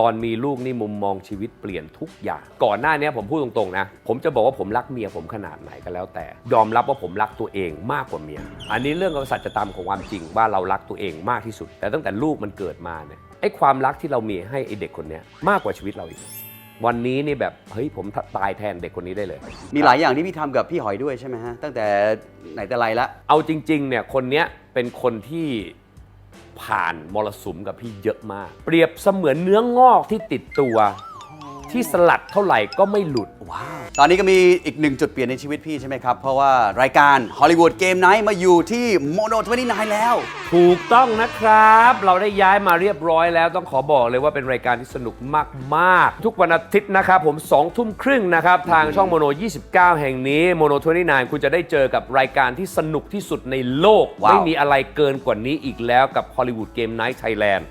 ตอนมีลูกนี่มุมมองชีวิตเปลี่ยนทุกอย่าง ก่อนหน้านี้ผมพูดตรงๆนะ ผมจะบอกว่าผมรักเมียผมขนาดไหนก็แล้ว แต่ ยอมรับว่าผมรักตัวเองมากกว่าเมีย อันนี้เรื่องของสัจธรรมของความจริงว่าเรารักตัวเองมากที่สุด แต่ตั้งแต่ลูกมันเกิดมาเนี่ยไอ้ความรักที่เรามีให้ไอ้เด็กคนเนี้ยมากกว่าชีวิตเราอีก วันนี้นี่แบบเฮ้ยผมตายแทนเด็กคนนี้ได้เลย มีหลายอย่างที่พี่ทำกับพี่หอยด้วยใช่ไหมฮะ ตั้งแต่ไหนแต่ไรละ เอาจริงๆเนี่ยคนเนี้ยเป็นคนที่ ผ่านมรสุมกับพี่เยอะมาก เปรียบเสมือนเนื้องอกที่ติดตัว ที่สลัดเท่าไหร่ก็ไม่หลุด ว้าว ตอนนี้ก็มีอีกหนึ่งจุดเปลี่ยนในชีวิตพี่ใช่ไหมครับ เพราะว่ารายการ Hollywood Game Night มาอยู่ที่ Mono 29แล้ว ถูกต้องนะครับ เราได้ย้ายมาเรียบร้อยแล้วต้องขอบอกเลยว่าเป็นรายการที่สนุกมาก ๆ ทุกวันอาทิตย์นะครับ ผม2ทุ่มครึ่งนะครับ ทางช่องโมโน 29 แห่งนี้โมโน29คุณจะได้เจอกับรายการที่สนุกที่สุดในโลก ว้าว ไม่มีอะไรเกินกว่านี้อีกแล้วกับ Hollywood Game Night Thailand